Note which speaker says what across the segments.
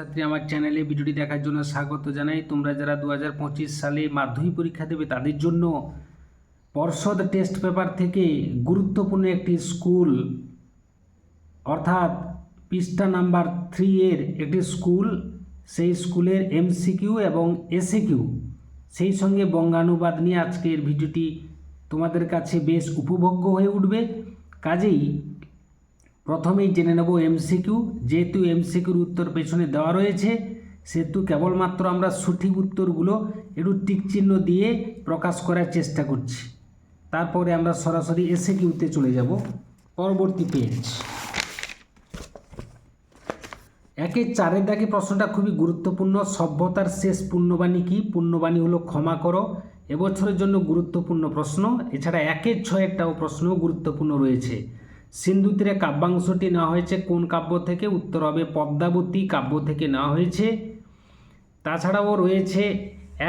Speaker 1: ছাত্রী আমার চ্যানেলে ভিডিওটি দেখার জন্য স্বাগত জানাই। তোমরা যারা দু হাজার পঁচিশ সালে মাধ্যমিক পরীক্ষা দেবে, তাদের জন্য পর্ষদ টেস্ট পেপার থেকে গুরুত্বপূর্ণ একটি স্কুল অর্থাৎ পৃষ্ঠা নাম্বার থ্রি এর একটি স্কুল সেই স্কুলের এমসিকিউ এবং এসিকিউ সেই সঙ্গে বঙ্গানুবাদ নিয়ে আজকের ভিডিওটি তোমাদের কাছে বেশ উপভোগ্য হয়ে উঠবে। কাজেই প্রথমেই জেনে নেব এমসিকিউ যেহেতু এমসিকিউর উত্তর পেছনে দেওয়া রয়েছে, সেহেতু কেবলমাত্র আমরা সঠিক উত্তরগুলো একটু টিক চিহ্ন দিয়ে প্রকাশ করার চেষ্টা করছি। তারপরে আমরা সরাসরি এসে কিউতে চলে যাব। পরবর্তী পেজ একের চারের দাগে প্রশ্নটা খুবই গুরুত্বপূর্ণ, সভ্যতার শেষ পুণ্যবাণী কি? পুণ্যবাণী হলো ক্ষমা করো, এবছরের জন্য গুরুত্বপূর্ণ প্রশ্ন। এছাড়া একের ছয়েরটাও প্রশ্নও গুরুত্বপূর্ণ রয়েছে। সিন্ধু তীরে কাব্যাংশটি নেওয়া হয়েছে। কোন কাব্য থেকে? উত্তর হবে পদ্মাবতী কাব্য থেকে নেওয়া হয়েছে। তাছাড়াও রয়েছে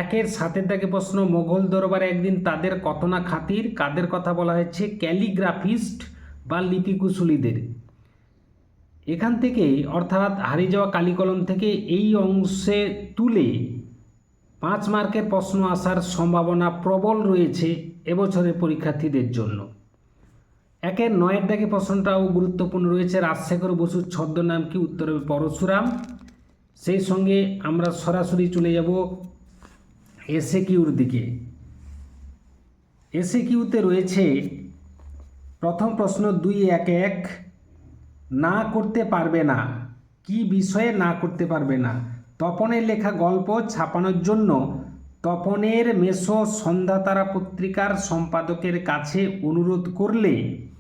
Speaker 1: একের সাতের দাগে প্রশ্ন মোগল দরবারে একদিন তাদের কত না খাতির, কাদের কথা বলা হয়েছে? ক্যালিগ্রাফিস্ট বা লিপিকুশলীদের। এখান থেকে অর্থাৎ হারিয়ে যাওয়া কালিকলম থেকে এই অংশে তুলে পাঁচ মার্কের প্রশ্ন আসার সম্ভাবনা প্রবল রয়েছে এবছরের পরীক্ষার্থীদের জন্য। একের নয়ের দাগে প্রশ্নটাও গুরুত্বপূর্ণ রয়েছে। রাজশেখর বসুর ছদ্মনাম কি? উত্তর হবে পরশুরাম। সেই সঙ্গে আমরা সরাসরি চলে যাব এসে কিউর দিকে। এসে কিউতে রয়েছে প্রথম প্রশ্ন দুই, এক এক। না করতে পারবে না। কি বিষয়ে না করতে পারবে না? তপনের লেখা গল্প ছাপানোর জন্য তপনের মেসো সন্ধ্যাতারা পত্রিকার সম্পাদকের কাছে অনুরোধ করলে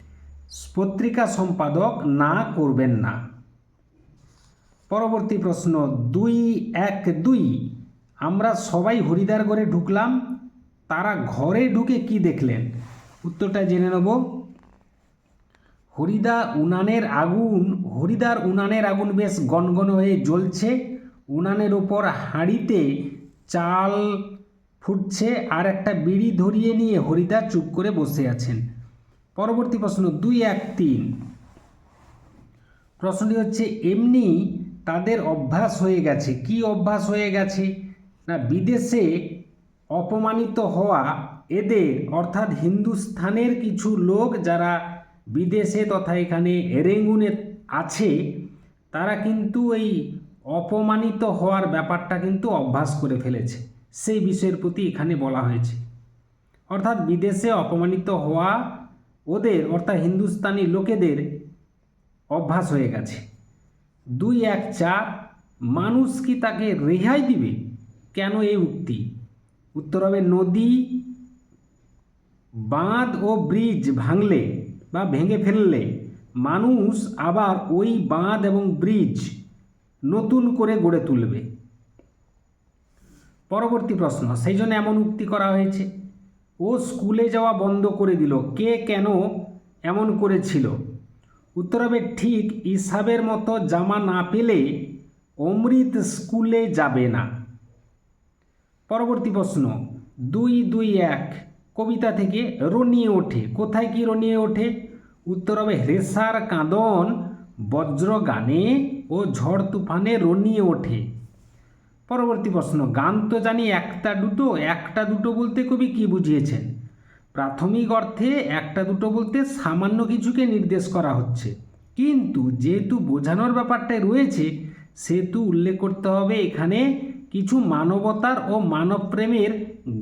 Speaker 1: পত্রিকা সম্পাদক না করবেন না। পরবর্তী প্রশ্ন, দুই এক দুই। আমরা সবাই হরিদার ঘরে ঢুকলাম, তারা ঘরে ঢুকে কি দেখলেন? উত্তরটা জেনে নেব। হরিদা উনানের আগুন, হরিদার উনানের আগুন বেশ গনগন হয়ে জ্বলছে। উনানের ওপর হাঁড়িতে চাল ফুটছে, আর একটা বিড়ি ধরিয়ে নিয়ে হরিদা চুপ করে বসে আছেন। পরবর্তী প্রশ্ন দুই এক তিন। প্রশ্নটি হচ্ছে, এমনি তাদের অভ্যাস হয়ে গেছে। কি অভ্যাস হয়ে গেছে? না, বিদেশে অপমানিত হওয়া এদের, অর্থাৎ হিন্দুস্থানের কিছু লোক যারা বিদেশে তথা এখানে রেঙ্গুনে আছে, তারা কিন্তু এই অপমানিত হওয়ার ব্যাপারটা কিন্তু অভ্যাস করে ফেলেছে। সেই বিষয়ের প্রতি এখানে বলা হয়েছে। অর্থাৎ বিদেশে অপমানিত হওয়া ওদের, অর্থাৎ হিন্দুস্তানি লোকেদের অভ্যাস হয়ে গেছে। দুই এক চার, মানুষ কি তাকে রেহাই দিবে? কেন এই উক্তি? উত্তর হবে, নদী, বাঁধ ও ব্রিজ ভাঙলে বা ভেঙে ফেললে মানুষ আবার ওই বাঁধ এবং ব্রিজ নতুন করে গড়ে তুলবে। পরবর্তী প্রশ্ন, সেই জন্য এমন উক্তি করা হয়েছে। ও স্কুলে যাওয়া বন্ধ করে দিল। কে কেন এমন করেছিল? উত্তর হবে ঠিক ইসাবের মতো জামা না পেলে অমৃত স্কুলে যাবে না। পরবর্তী প্রশ্ন, দুই দুই এক, কবিতা থেকে রনিয়ে ওঠে। কোথায় কি রনিয়ে ওঠে? উত্তর হবে হ্রেসার কাঁদন বজ্র গানে ও ঝড় তুফানে রনিয়ে ওঠে। পরবর্তী প্রশ্ন, গান তো জানি একটা দুটো একটা দুটো বলতে কবি কি বুঝিয়েছেন? প্রাথমিক অর্থে একটা দুটো বলতে সামান্য কিছুকে নির্দেশ করা হচ্ছে। কিন্তু যেহেতু বোঝানোর ব্যাপারটাই রয়েছে, সেহেতু উল্লেখ করতে হবে এখানে কিছু মানবতার ও মানবপ্রেমের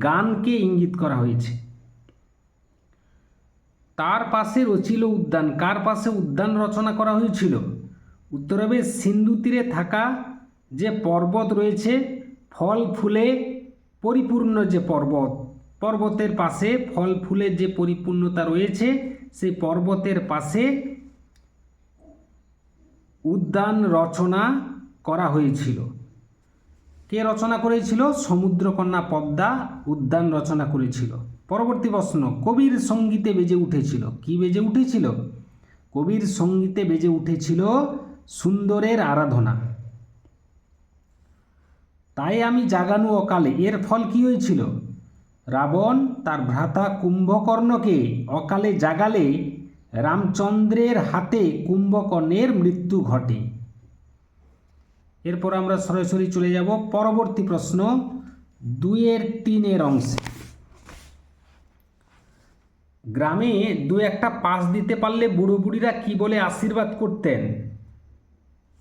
Speaker 1: গানকে ইঙ্গিত করা হয়েছে। তার পাশে রচিল উদ্যান, কার পাশে উদ্যান রচনা করা হয়েছিল? উত্তর হবে সিন্ধু তীরে থাকা যে পর্বত রয়েছে, ফল ফুলে পরিপূর্ণ যে পর্বত, পর্বতের পাশে ফল ফুলের যে পরিপূর্ণতা রয়েছে সেই পর্বতের পাশে উদ্যান রচনা করা হয়েছিল। কে রচনা করেছিল? সমুদ্রকন্যা পদ্মা উদ্যান রচনা করেছিল। পরবর্তী প্রশ্ন, কবির সঙ্গীতে বেজে উঠেছিল। কি বেজে উঠেছিল? কবির সঙ্গীতে বেজে উঠেছিল সুন্দরের আরাধনা। তাই আমি জাগানু অকালে। এর ফল কি হয়েছিল? রাবণ তার ভ্রাতা কুম্ভকর্ণকে অকালে জাগালে রামচন্দ্রের হাতে কুম্ভকর্ণের মৃত্যু ঘটে। এরপর আমরা সরাসরি চলে যাব পরবর্তী প্রশ্ন দুইয়ের তিনের অংশে। গ্রামে দু একটা পাস দিতে পারলে বুড়ো বুড়িরা কী বলে আশীর্বাদ করতেন?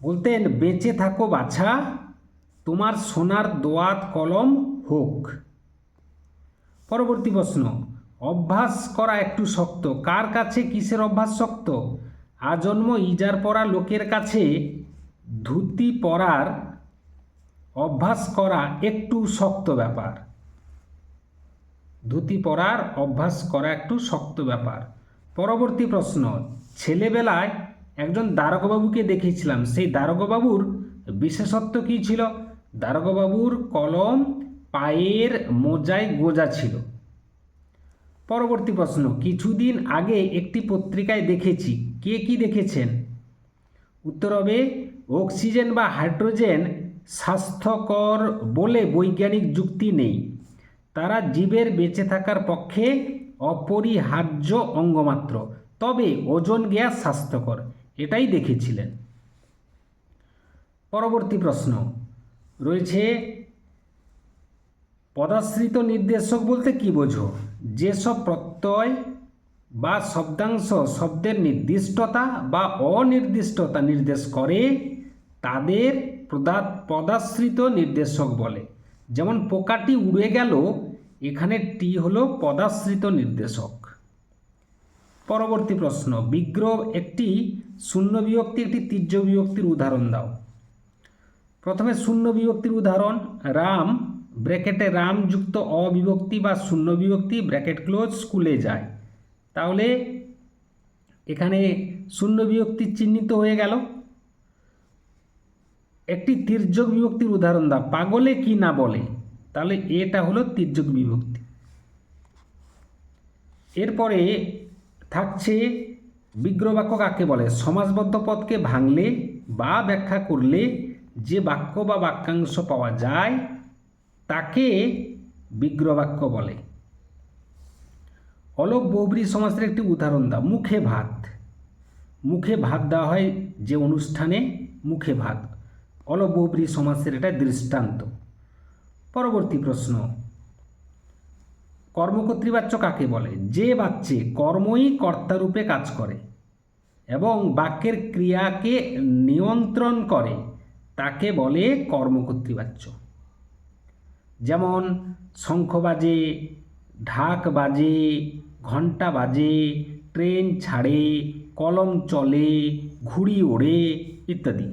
Speaker 1: বলতেন, বেঁচে থাকো বাছা। তোমার সোনার দোয়াত কলম হোক। পরবর্তী প্রশ্ন, অভ্যাস করা একটু শক্ত। কার কাছে কিসের অভ্যাস শক্ত? আজন্ম ইজার পরা লোকের কাছে, ধুতি পরার অভ্যাস করা একটু শক্ত ব্যাপার। ধুতি পরার অভ্যাস করা একটু শক্ত ব্যাপার। পরবর্তী প্রশ্ন, ছেলেবেলায় একজন দারোগাবাবুকে দেখেছিলাম। সেই দারোগাবাবুর বিশেষত্ব কী ছিল? দারোগাবাবুর কলম পায়ের মোজায় গোজা ছিল। পরবর্তী প্রশ্ন, কিছুদিন আগে একটি পত্রিকায় দেখেছি, কে কি দেখেছেন? উত্তর হবে, অক্সিজেন বা হাইড্রোজেন স্বাস্থ্যকর বলে বৈজ্ঞানিক যুক্তি নেই। তারা জীবের বেঁচে থাকার পক্ষে অপরিহার্য অঙ্গমাত্র। তবে ওজন গ্যাস স্বাস্থ্যকর, এটাই দেখেছিলেন। পরবর্তী প্রশ্ন রয়েছে পদাশ্রিত নির্দেশক বলতে কি বোঝো? যেসব প্রত্যয় বা শব্দাংশ শব্দের নির্দিষ্টতা বা অনির্দিষ্টতা নির্দেশ করে, তাদের পদা পদাশ্রিত নির্দেশক বলে। যেমন পোকাটি উড়ে গেল, এখানে টি হলো পদাশ্রিত নির্দেশক। পরবর্তী প্রশ্ন, বিগ্রহ একটি শূন্য বিভক্তি, একটি তীর্য বিভক্তির উদাহরণ দাও। প্রথমে শূন্য বিভক্তির উদাহরণ, রাম, ব্র্যাকেটে রাম যুক্ত অবিভক্তি বা শূন্য বিভক্তি, ব্র্যাকেট ক্লোজ, স্কুলে যায়। তাহলে এখানে শূন্য বিভক্তি চিহ্নিত হয়ে গেল। একটি তির্যক বিভক্তির উদাহরণ দাও, পাগলে কি না বলে? তাহলে এটা হলো তির্যক বিভক্তি। এরপরে থাকছে বিগ্রহ বাক্য কাকে বলে? সমাজবদ্ধ পদকে ভাঙলে বা ব্যাখ্যা করলে যে বাক্য বা বাক্যাংশ পাওয়া যায়, তাকে বিগ্রহ বাক্য বলে। অলোক বৌবরী সমাসের একটি উদাহরণ দাও, মুখে ভাত। মুখে ভাত দেওয়া হয় যে অনুষ্ঠানে, মুখে ভাত। অলোক বৌবরী সমাসের এটা দৃষ্টান্ত। পরবর্তী প্রশ্ন, কর্মকর্তৃবাচ্য কাকে বলে? যে বাচ্চে কর্মই কর্তারূপে কাজ করে এবং বাক্যের ক্রিয়াকে নিয়ন্ত্রণ করে তাকে বলে কর্মকর্তৃবাচ্য। যেমন শঙ্খ বাজে, ঢাক বাজে ঘণ্টা বাজে, ট্রেন ছাড়ে, কলম চলে, ঘুড়ি ওড়ে ইত্যাদি।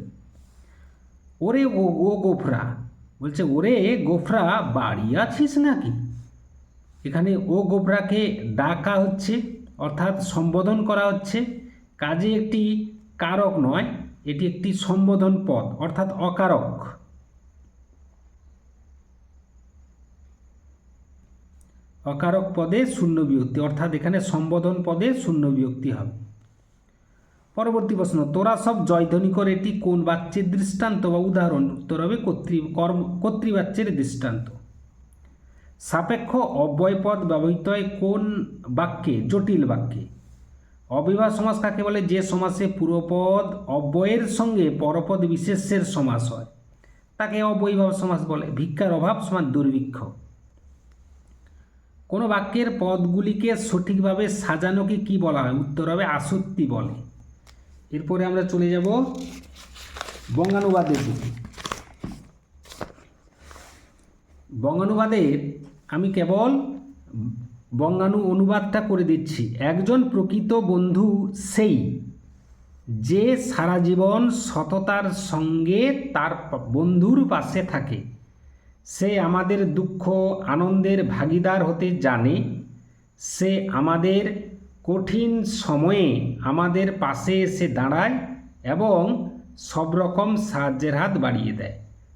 Speaker 1: ওরে ও ও গোফরা, বলছে, ওরে গোফরা, বাড়ি আছিস নাকি? এখানে ও গোফরাকে ডাকা হচ্ছে, অর্থাৎ সম্বোধন করা হচ্ছে, কাজে একটি কারক নয় এটি একটি সম্বোধন পদ, অর্থাৎ অকারক। অকারক পদে শূন্য বিভক্তি, অর্থাৎ এখানে সম্বোধন পদে শূন্য বিভক্তি হবে। পরবর্তী প্রশ্ন, তোরা সব জয়ধ্বনি করে এটি কোন বাচ্যের দৃষ্টান্ত বা উদাহরণ? উত্তর হবে কর্তৃ কর্ম কর্তৃবাচ্যের দৃষ্টান্ত। সাপেক্ষ অব্যয়পদ ব্যবহৃত হয় কোন বাক্যে? জটিল বাক্যে। অবিবাহ সমাস কাকে বলে? যে সমাসে পূর্বপদ অব্যয়ের সঙ্গে পরপদ বিশেষের সমাস হয়। তাকে অবৈভাব সমাস বলে। ভিক্ষার অভাব সমান দুর্ভিক্ষ। কোনো বাক্যের পদগুলিকে সঠিকভাবে সাজানোকে কি বলা হয়? উত্তর হবে আসক্তি বলে। এরপরে আমরা চলে যাব বঙ্গানুবাদের দিকে। বঙ্গানুবাদের আমি কেবল বঙ্গাণু অনুবাদটা করে দিচ্ছি। একজন প্রকৃত বন্ধু সেই, যে সারা জীবন সততার সঙ্গে তার বন্ধুর পাশে থাকে। সে আমাদের দুঃখ, আনন্দের ভাগিদার হতে জানে। সে আমাদের কঠিন সময়ে আমাদের পাশে এসে দাঁড়ায় এবং সব রকম সাহায্যের হাত বাড়িয়ে দেয়।